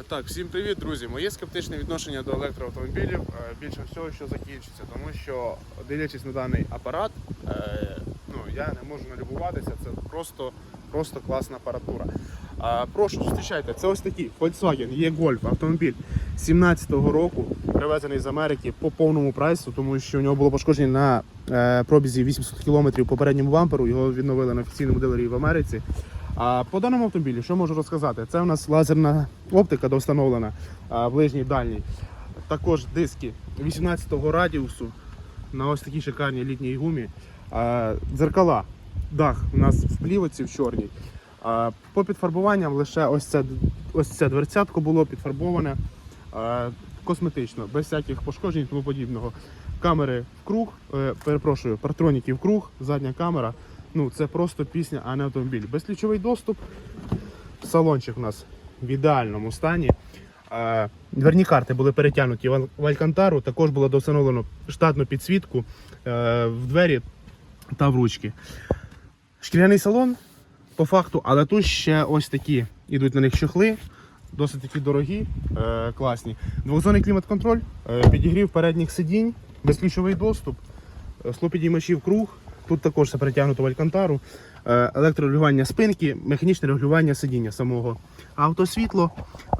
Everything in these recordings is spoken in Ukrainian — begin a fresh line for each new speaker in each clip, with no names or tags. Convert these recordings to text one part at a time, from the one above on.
Е, Так, всім привіт, друзі. Моє скептичне відношення до електроавтомобілів е, більше всього, що закінчиться, тому що дивлячись на даний апарат, е, ну я не можу налюбуватися. Це просто, просто класна апаратура. Прошу, зустрічайте. Це ось такий Volkswagen E-Golf автомобіль 17-го року, привезений з Америки по повному прайсу, тому що у нього було пошкодження на пробізі 800 км по передньому бамперу. Його відновили на офіційному дилері в Америці. А по даному автомобілі, що можу розказати? Це у нас лазерна оптика достановлена а, ближній дальній. Також диски 18-го радіусу на ось такій шикарній літній гумі. Дзеркала, дах у нас в плівоці в чорній. По підфарбуванням лише ось це, ось це дверцятко було підфарбоване косметично, без всяких пошкоджень і тому подібного. Камери в круг, е, перепрошую, партроніки в круг, задня камера. Ну, це просто пісня, а не автомобіль. Безключовий доступ. Салончик у нас в ідеальному стані. Е, Дверні карти були перетягнуті в Ал- Алькантару. Також було достановлено штатну підсвітку е, в двері та в ручки. Шкіряний салон по факту, але тут ще ось такі ідуть на них чохли. Досить такі дорогі, е, класні. Двохзонний клімат-контроль, підігрів передніх сидінь, безключовий доступ, е, склопідіймачі в круг. Тут також все перетягнуто в алькантару, е, електрорегулювання спинки, механічне регулювання сидіння самого. Автосвітло.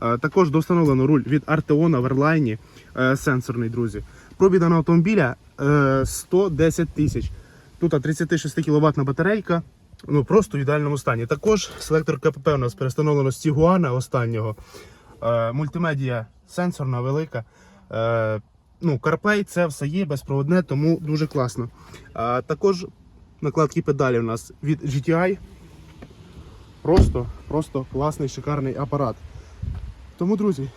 Е, Також достановлено руль від Arteon в Airline, е, сенсорний, друзі. Пробіг даного автомобіля е, 110 тисяч. Тут 36 кВт батарейка. Ну просто в ідеальному стані. Також селектор КПП у нас перестановлено з Тігуана останнього. Е, мультимедія сенсорна, велика. Ну, CarPlay це все є безпроводне, тому дуже класно. А, також накладки педалі у нас від GTI. Просто, просто класний, шикарний апарат. Тому, друзі,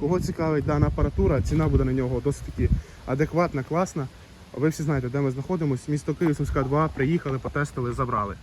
кого цікавить дана апаратура, ціна буде на нього досить таки адекватна, класна. Ви всі знаєте, де ми знаходимося. Місто Київ, Сумська 2, приїхали, потестили, забрали.